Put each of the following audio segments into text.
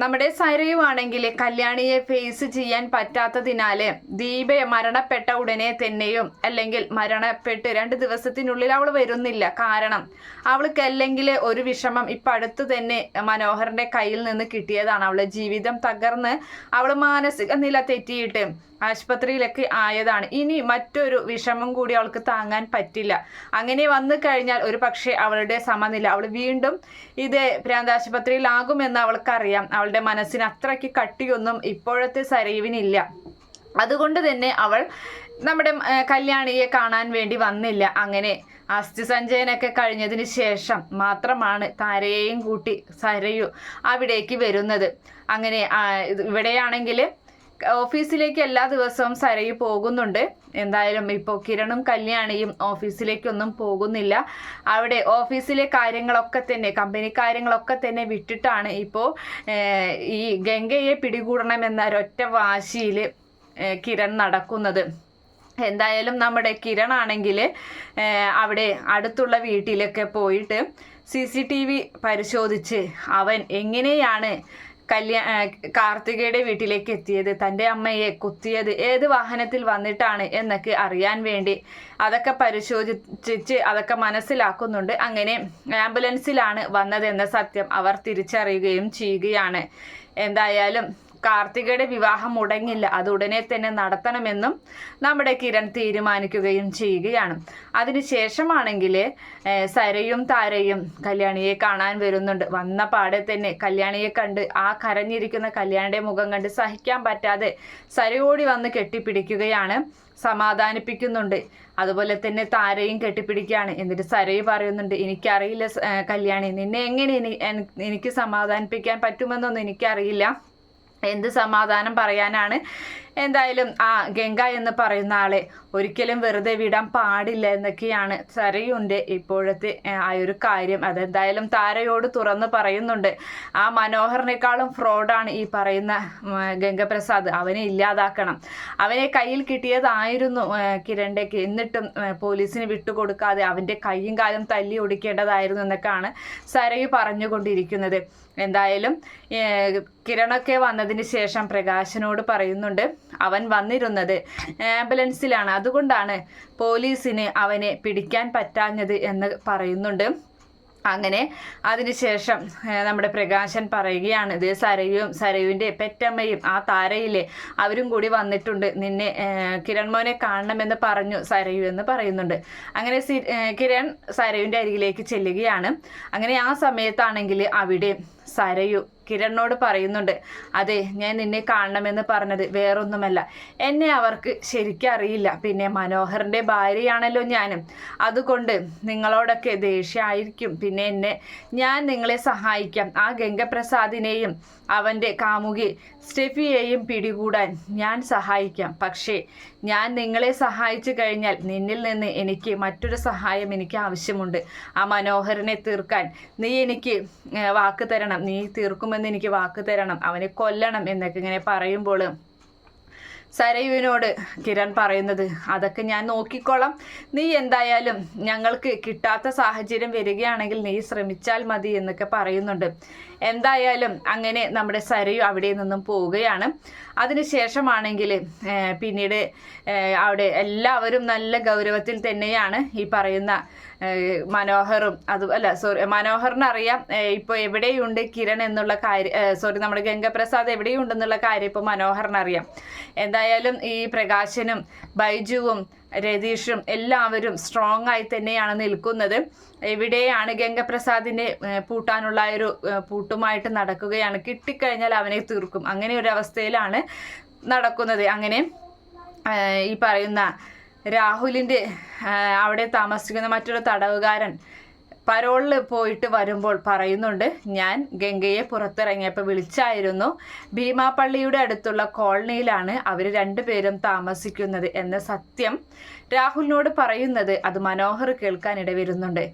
നമ്മുടെ സരയുവാണെങ്കിൽ കല്യാണിയെ ഫേസ് ചെയ്യാൻ പറ്റാത്തതിനാൽ ദീപ മരണപ്പെട്ട ഉടനെ തന്നെയും അല്ലെങ്കിൽ മരണപ്പെട്ട് രണ്ട് ദിവസത്തിനുള്ളിൽ അവൾ വരുന്നില്ല. കാരണം അവൾക്ക് അല്ലെങ്കിൽ ഒരു വിഷമം ഇപ്പം അടുത്ത് തന്നെ മനോഹറിന്റെ കയ്യിൽ നിന്ന് കിട്ടിയതാണ്. അവളെ ജീവിതം തകർന്ന് അവൾ മാനസിക നില തെറ്റിയിട്ട് ആശുപത്രിയിലൊക്കെ ആയതാണ്. ഇനി മറ്റൊരു വിഷമം കൂടി അവൾക്ക് താങ്ങാൻ പറ്റില്ല. അങ്ങനെ വന്നു കഴിഞ്ഞാൽ ഒരു പക്ഷേ അവളുടെ സമനില അവൾ വീണ്ടും ഇത് പ്രാന്താശുപത്രിയിലാകുമെന്ന് അവൾക്കറിയാം. അവളുടെ മനസ്സിന് അത്രയ്ക്ക് കട്ടിയൊന്നും ഇപ്പോഴത്തെ സരീവിനില്ല. അതുകൊണ്ട് തന്നെ അവൾ നമ്മുടെ കല്യാണിയെ കാണാൻ വേണ്ടി വന്നില്ല. അങ്ങനെ അസ്ഥി സഞ്ജയനൊക്കെ കഴിഞ്ഞതിന് ശേഷം മാത്രമാണ് താരയെയും കൂട്ടി സരയു അവിടേക്ക് വരുന്നത്. അങ്ങനെ ഇവിടെയാണെങ്കിൽ ഓഫീസിലേക്ക് എല്ലാ ദിവസവും സരയു പോകുന്നുണ്ട്. എന്തായാലും ഇപ്പോൾ കിരണും കല്യാണിയും ഓഫീസിലേക്കൊന്നും പോകുന്നില്ല. അവിടെ ഓഫീസിലെ കാര്യങ്ങളൊക്കെ തന്നെ കമ്പനി കാര്യങ്ങളൊക്കെ തന്നെ വിട്ടിട്ടാണ് ഇപ്പോൾ ഈ ഗംഗയെ പിടികൂടണമെന്ന ഒരൊറ്റ വാശിയിൽ കിരൺ നടക്കുന്നത്. എന്തായാലും നമ്മുടെ കിരൺ ആണെങ്കിൽ അവിടെ അടുത്തുള്ള വീട്ടിലൊക്കെ പോയിട്ട് സി സി ടി വി പരിശോധിച്ച് അവൻ എങ്ങനെയാണ് കല്യാ കാർത്തികയുടെ വീട്ടിലേക്ക് എത്തിയത് തന്റെ അമ്മയെ കുത്തിയത് ഏത് വാഹനത്തിൽ വന്നിട്ടാണ് എന്നൊക്കെ അറിയാൻ വേണ്ടി അതൊക്കെ പരിശോധിച്ച് അതൊക്കെ മനസ്സിലാക്കുന്നുണ്ട്. അങ്ങനെ ആംബുലൻസിലാണ് വന്നതെന്ന സത്യം അവർ തിരിച്ചറിയുകയും ചെയ്യുകയാണ്. എന്തായാലും കാർത്തികയുടെ വിവാഹം മുടങ്ങില്ല. അത് ഉടനെ തന്നെ നടത്തണമെന്നും നമ്മുടെ കിരൺ തീരുമാനിക്കുകയും ചെയ്യുകയാണ്. അതിനുശേഷമാണെങ്കിൽ സരയും താരയും കല്യാണിയെ കാണാൻ വരുന്നുണ്ട്. വന്ന പാടെ തന്നെ കല്യാണിയെ കണ്ട് ആ കരഞ്ഞിരിക്കുന്ന കല്യാണിയുടെ മുഖം കണ്ട് സഹിക്കാൻ പറ്റാതെ സരയോടി വന്ന് കെട്ടിപ്പിടിക്കുകയാണ് സമാധാനിപ്പിക്കുന്നുണ്ട്. അതുപോലെ തന്നെ താരയും കെട്ടിപ്പിടിക്കുകയാണ്. എന്നിട്ട് സരയും പറയുന്നുണ്ട് എനിക്കറിയില്ല കല്യാണി നിന്നെ എങ്ങനെ എനിക്ക് സമാധാനിപ്പിക്കാൻ പറ്റുമെന്നൊന്നും എനിക്കറിയില്ല. എന്ത് സമാധാനം പറയാനാണ് എന്തായാലും ആ ഗംഗ എന്ന് പറയുന്ന ആളെ ഒരിക്കലും വെറുതെ വിടാൻ പാടില്ല എന്നൊക്കെയാണ് സരയുണ്ട് ഇപ്പോഴത്തെ ആ ഒരു കാര്യം. അതെന്തായാലും താരയോട് തുറന്ന് പറയുന്നുണ്ട്. ആ മനോഹറിനേക്കാളും ഫ്രോഡാണ് ഈ പറയുന്ന ഗംഗപ്രസാദ്. അവനെ ഇല്ലാതാക്കണം. അവനെ കയ്യിൽ കിട്ടിയതായിരുന്നു കിരണ്ടേക്ക് എന്നിട്ടും പോലീസിന് വിട്ടുകൊടുക്കാതെ അവന്റെ കൈയും കാലും തല്ലി ഒടിക്കേണ്ടതായിരുന്നു എന്നൊക്കെയാണ് സരയു പറഞ്ഞുകൊണ്ടിരിക്കുന്നത്. എന്തായാലും കിരണൊക്കെ വന്നതിന് ശേഷം പ്രകാശനോട് പറയുന്നുണ്ട്. അവൻ വന്നിരുന്നത്. ആംബുലൻസിലാണ്. അതുകൊണ്ടാണ് പോലീസിന് അവനെ പിടിക്കാൻ പറ്റാഞ്ഞത് എന്ന് പറയുന്നുണ്ട്. അങ്ങനെ അതിനുശേഷം നമ്മുടെ പ്രകാശൻ പറയുകയാണ് ഇത് സരയും സരയുവിന്റെ പെറ്റമ്മയും ആ താരയിലെ അവരും കൂടി വന്നിട്ടുണ്ട്. നിന്നെ കിരൺ മോനെ കാണണമെന്ന് പറഞ്ഞു സരയു എന്ന് പറയുന്നുണ്ട്. അങ്ങനെ കിരൺ സരയുവിന്റെ അരികിലേക്ക് ചെല്ലുകയാണ്. അങ്ങനെ ആ സമയത്താണെങ്കിൽ അവിടെ സരയു കിരണിനോട് പറയുന്നുണ്ട് അതെ ഞാൻ നിന്നെ കാണണമെന്ന് പറഞ്ഞത് വേറൊന്നുമല്ല. എന്നെ അവർക്ക് ശരിക്കും അറിയില്ല. പിന്നെ മനോഹറിന്റെ ഭാര്യയാണല്ലോ ഞാനും. അതുകൊണ്ട് നിങ്ങളോടൊക്കെ ദേഷ്യമായിരിക്കും. പിന്നെ എന്നെ ഞാൻ നിങ്ങളെ സഹായിക്കാം. ആ ഗംഗപ്രസാദിനെയും അവന്റെ കാമുകി സ്റ്റെഫിയെയും പിടികൂടാൻ ഞാൻ സഹായിക്കാം. പക്ഷേ ഞാൻ നിങ്ങളെ സഹായിച്ചു കഴിഞ്ഞാൽ നിന്നിൽ നിന്ന് എനിക്ക് മറ്റൊരു സഹായം എനിക്ക് ആവശ്യമുണ്ട്. ആ മനോഹരനെ തീർക്കാൻ നീ എനിക്ക് വാക്ക് തരണം. നീ തീർക്കുമെന്ന് എനിക്ക് വാക്ക് തരണം. അവനെ കൊല്ലണം എന്നൊക്കെ ഇങ്ങനെ പറയുമ്പോൾ സരയുവിനോട് കിരൺ പറയുന്നത് അതൊക്കെ ഞാൻ നോക്കിക്കോളാം. നീ എന്തായാലും ഞങ്ങൾക്ക് കിട്ടാത്ത സാഹചര്യം വരികയാണെങ്കിൽ നീ ശ്രമിച്ചാൽ മതി എന്നൊക്കെ പറയുന്നുണ്ട്. എന്തായാലും അങ്ങനെ നമ്മുടെ സരയു അവിടെ നിന്നും പോവുകയാണ്. അതിനുശേഷമാണെങ്കിൽ പിന്നീട് അവിടെ എല്ലാവരും നല്ല ഗൗരവത്തിൽ തന്നെയാണ് ഈ പറയുന്ന മനോഹറും അത് അല്ല സോറി മനോഹറിനറിയാം ഇപ്പൊ എവിടെയുണ്ട് കിരൺ എന്നുള്ള കാര്യം സോറി നമ്മുടെ ഗംഗപ്രസാദ് എവിടെയുണ്ടെന്നുള്ള കാര്യം ഇപ്പോൾ മനോഹറിനറിയാം. എന്തായാലും ഈ പ്രകാശനും ബൈജുവും രതീഷും എല്ലാവരും സ്ട്രോങ് ആയി തന്നെയാണ് നിൽക്കുന്നത്. എവിടെയാണ് ഗംഗപ്രസാദിനെ പൂട്ടാനുള്ള ഒരു പൂട്ടുമായിട്ട് നടക്കുകയാണ്. കിട്ടിക്കഴിഞ്ഞാൽ അവനെ തീർക്കും. അങ്ങനെ ഒരു അവസ്ഥയിലാണ് നടക്കുന്നത്. അങ്ങനെ ഈ പറയുന്ന രാഹുലിന്റെ അവിടെ താമസിക്കുന്ന മറ്റൊരു തടവുകാരൻ പരോളിൽ പോയിട്ട് വരുമ്പോൾ പറയുന്നുണ്ട് ഞാൻ ഗംഗയെ പുറത്തിറങ്ങിയപ്പോൾ വിളിച്ചായിരുന്നു. ഭീമാപ്പള്ളിയുടെ അടുത്തുള്ള കോളനിയിലാണ് അവർ രണ്ടുപേരും താമസിക്കുന്നത് എന്ന സത്യം രാഹുലിനോട് പറയുന്നത് അത് മനോഹർ കേൾക്കാൻ ഇടവരുന്നുണ്ട്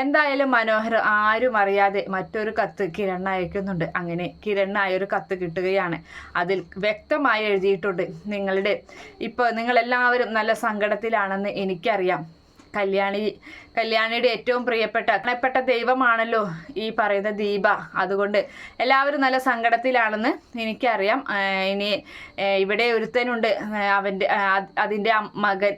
എന്തായാലും മനോഹർ ആരും അറിയാതെ മറ്റൊരു കത്ത് കിരൺ അയക്കുന്നുണ്ട്. അങ്ങനെ കിരണ്ണായ ഒരു കത്ത് കിട്ടുകയാണ്. അതിൽ വ്യക്തമായി എഴുതിയിട്ടുണ്ട് നിങ്ങളുടെ ഇപ്പോൾ നിങ്ങളെല്ലാവരും നല്ല സങ്കടത്തിലാണെന്ന് എനിക്കറിയാം. കല്യാണി കല്യാണിയുടെ ഏറ്റവും പ്രിയപ്പെട്ട പ്രിയപ്പെട്ട ദൈവമാണല്ലോ ഈ പറയുന്ന ദീപ. അതുകൊണ്ട് എല്ലാവരും നല്ല സങ്കടത്തിലാണെന്ന് എനിക്കറിയാം. ഇനി ഇവിടെ ഒരുത്തനുണ്ട്. അവന്റെ അതിന്റെ മകൻ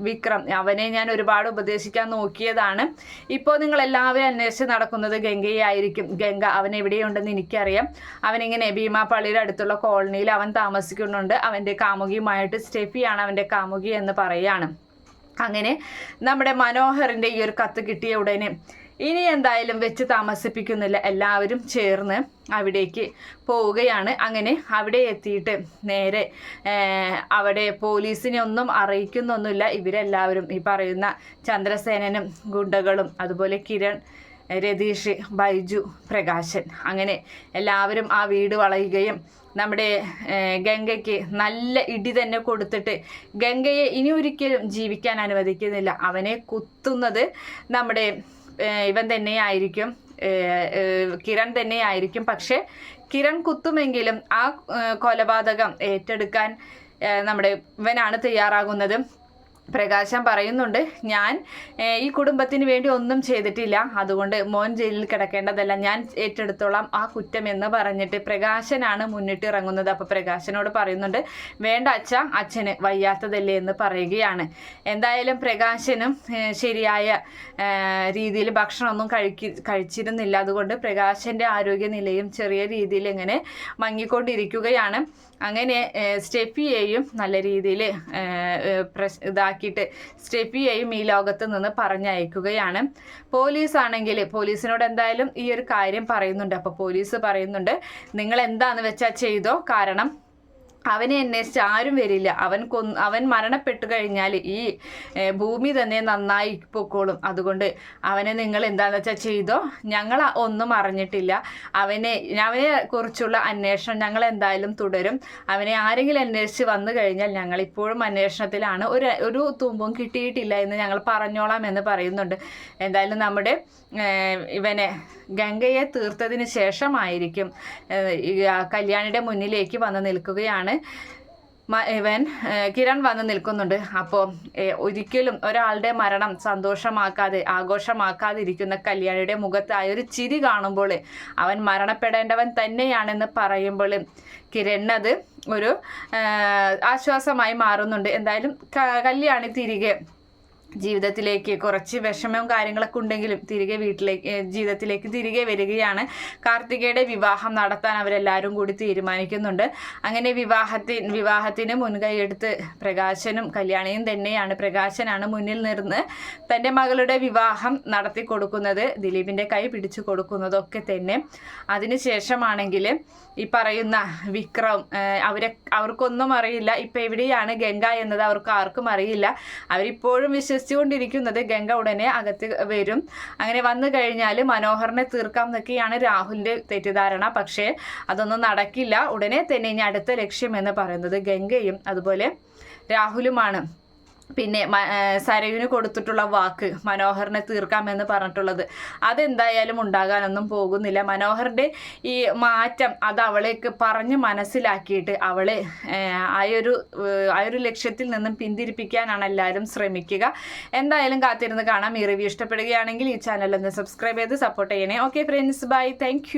വിക്രം. അവനെ ഞാൻ ഒരുപാട് ഉപദേശിക്കാൻ നോക്കിയതാണ്. ഇപ്പോൾ നിങ്ങൾ എല്ലാവരും അന്വേഷിച്ച് നടക്കുന്നത് ഗംഗയായിരിക്കും. ഗംഗ അവൻ എവിടെയുണ്ടെന്ന് എനിക്കറിയാം. അവനിങ്ങനെ ഭീമാപ്പള്ളിയുടെ അടുത്തുള്ള കോളനിയിൽ അവൻ താമസിക്കുന്നുണ്ട്. അവന്റെ കാമുകിയുമായിട്ട് സ്റ്റെഫിയാണ് അവന്റെ കാമുകി എന്ന് പറയാണ് അങ്ങനെ നമ്മുടെ മനോഹറിന്റെ ഈ ഒരു കത്ത് കിട്ടിയ ഉടനെ ഇനി എന്തായാലും വെച്ച് താമസിപ്പിക്കുന്നില്ല. എല്ലാവരും ചേർന്ന് അവിടേക്ക് പോവുകയാണ്. അങ്ങനെ അവിടെ എത്തിയിട്ട് നേരെ അവിടെ പോലീസിനെ ഒന്നും അറിയിക്കുന്നൊന്നുമില്ല. ഇവരെല്ലാവരും ഈ പറയുന്ന ചന്ദ്രസേനനും ഗുണ്ടകളും അതുപോലെ കിരൺ രതീഷ് ബൈജു പ്രകാശൻ. അങ്ങനെ എല്ലാവരും ആ വീട് വളയുകയും നമ്മുടെ ഗംഗയ്ക്ക് നല്ല ഇടി തന്നെ കൊടുത്തിട്ട് ഗംഗയെ ഇനി ഒരിക്കലും ജീവിക്കാൻ അനുവദിക്കുന്നില്ല. അവനെ കുത്തുന്നത് നമ്മുടെ ഇവൻ തന്നെയായിരിക്കും കിരൺ തന്നെയായിരിക്കും. പക്ഷെ കിരൺ കുത്തുമെങ്കിലും ആ കൊലപാതകം ഏറ്റെടുക്കാൻ നമ്മുടെ ഇവനാണ് തയ്യാറാകുന്നത്. പ്രകാശം പറയുന്നുണ്ട് ഞാൻ ഈ കുടുംബത്തിന് വേണ്ടി ഒന്നും ചെയ്തിട്ടില്ല. അതുകൊണ്ട് മോൻ ജയിലിൽ കിടക്കേണ്ടതല്ല ഞാൻ ഏറ്റെടുത്തോളാം. ആ കുറ്റം എന്ന് പറഞ്ഞിട്ട് പ്രകാശനാണ് മുന്നിട്ട് ഇറങ്ങുന്നത്. അപ്പോൾ പ്രകാശനോട് പറയുന്നുണ്ട് വേണ്ട അച്ഛ അച്ഛന് വയ്യാത്തതല്ലേ എന്ന് പറയുകയാണ്. എന്തായാലും പ്രകാശനും ശരിയായ രീതിയിൽ ഭക്ഷണമൊന്നും കഴിക്കി കഴിച്ചിരുന്നില്ല. അതുകൊണ്ട് പ്രകാശന്റെ ആരോഗ്യനിലയും ചെറിയ രീതിയിൽ ഇങ്ങനെ മങ്ങിക്കൊണ്ടിരിക്കുകയാണ്. അങ്ങനെ സ്റ്റെഫിയെയും നല്ല രീതിയിൽ പ്രശ് ഇതാക്കിയിട്ട് സ്റ്റെഫിയെയും ഈ ലോകത്ത് നിന്ന് പറഞ്ഞയക്കുകയാണ്. പോലീസ് ആണെങ്കിൽ പോലീസിനോട് എന്തായാലും ഈ ഒരു കാര്യം പറയുന്നുണ്ട്. അപ്പോൾ പോലീസ് പറയുന്നുണ്ട് നിങ്ങൾ എന്താണെന്ന് വെച്ചാൽ ചെയ്തോ? കാരണം അവനെ അന്വേഷിച്ച് ആരും വരില്ല. അവൻ കൊ അവൻ മരണപ്പെട്ടു കഴിഞ്ഞാൽ ഈ ഭൂമി തന്നെ നന്നായി പൊക്കോളും. അതുകൊണ്ട് അവനെ നിങ്ങൾ എന്താണെന്ന് വെച്ചാൽ ചെയ്തോ? ഞങ്ങൾ ഒന്നും അറിഞ്ഞിട്ടില്ല. അവനെ അവനെ കുറിച്ചുള്ള അന്വേഷണം ഞങ്ങൾ എന്തായാലും തുടരും. അവനെ ആരെങ്കിലും അന്വേഷിച്ച് വന്നു കഴിഞ്ഞാൽ ഞങ്ങൾ ഇപ്പോഴും അന്വേഷണത്തിലാണ്. ഒരു ഒരു തുമ്പും കിട്ടിയിട്ടില്ല എന്ന് ഞങ്ങൾ പറഞ്ഞോളാം എന്ന് പറയുന്നുണ്ട്. എന്തായാലും നമ്മുടെ ഇവനെ ഗംഗയെ തീർത്തതിന് ശേഷമായിരിക്കും കല്യാണിയുടെ മുന്നിലേക്ക് വന്ന് നിൽക്കുകയാണ് മ- ഇവൻ കിരൺ വന്ന് നിൽക്കുന്നുണ്ട്. അപ്പോൾ ഒരിക്കലും ഒരാളുടെ മരണം സന്തോഷമാക്കാതെ ആഘോഷമാക്കാതിരിക്കുന്ന കല്യാണിയുടെ മുഖത്ത് ആ ഒരു ചിരി കാണുമ്പോൾ അവൻ മരണപ്പെടേണ്ടവൻ തന്നെയാണെന്ന് പറയുമ്പോൾ കിരണ്ണത് ഒരു ആശ്വാസമായി മാറുന്നുണ്ട്. എന്തായാലും കല്യാണി തിരികെ ജീവിതത്തിലേക്ക് കുറച്ച് വിഷമവും കാര്യങ്ങളൊക്കെ ഉണ്ടെങ്കിലും തിരികെ വീട്ടിലേക്ക് ജീവിതത്തിലേക്ക് തിരികെ വരികയാണ്. കാർത്തികയുടെ വിവാഹം നടത്താൻ അവരെല്ലാവരും കൂടി തീരുമാനിക്കുന്നുണ്ട്. അങ്ങനെ വിവാഹത്തിന് വിവാഹത്തിന് മുൻകൈയെടുത്ത് പ്രകാശനും കല്യാണിയും തന്നെയാണ് പ്രകാശനാണ് മുന്നിൽ നിന്ന് തന്റെ മകളുടെ വിവാഹം നടത്തി കൊടുക്കുന്നത് ദിലീപിന്റെ കൈ പിടിച്ചു കൊടുക്കുന്നതൊക്കെ തന്നെ. അതിനുശേഷമാണെങ്കിൽ ഈ പറയുന്ന വിക്രം അവരെ അവർക്കൊന്നും അറിയില്ല. ഇപ്പം എവിടെയാണ് ഗംഗ എന്നത്? അവർക്ക് ആർക്കും അറിയില്ല. അവരിപ്പോഴും വിശ്വസിച്ചുകൊണ്ടിരിക്കുന്നത് ഗംഗ ഉടനെ അകത്ത് വരും. അങ്ങനെ വന്നു കഴിഞ്ഞാൽ മനോഹറിനെ തീർക്കാം എന്നൊക്കെയാണ് രാഹുലിന്റെ തെറ്റിദ്ധാരണ. പക്ഷേ അതൊന്നും നടക്കില്ല. ഉടനെ തന്നെ ഇനി അടുത്ത ലക്ഷ്യം എന്ന് പറയുന്നത് ഗംഗയും അതുപോലെ രാഹുലുമാണ്. പിന്നെ സരയുവിന് കൊടുത്തിട്ടുള്ള വാക്ക് മനോഹറിനെ തീർക്കാമെന്ന് പറഞ്ഞിട്ടുള്ളത്. അതെന്തായാലും ഉണ്ടാകാനൊന്നും പോകുന്നില്ല. മനോഹറിന്റെ ഈ മാറ്റം അത് അവളേക്ക് പറഞ്ഞ് മനസ്സിലാക്കിയിട്ട് അവളെ ആ ഒരു ആ ഒരു ലക്ഷ്യത്തിൽ നിന്നും പിന്തിരിപ്പിക്കാനാണ് എല്ലാവരും ശ്രമിക്കുക. എന്തായാലും കാത്തിരുന്ന് കാണാം. ഈ റിവ്യൂ ഇഷ്ടപ്പെടുകയാണെങ്കിൽ ഈ ചാനൽ ഒന്ന് സബ്സ്ക്രൈബ് ചെയ്ത് സപ്പോർട്ട് ചെയ്യണേ. Okay friends bye thank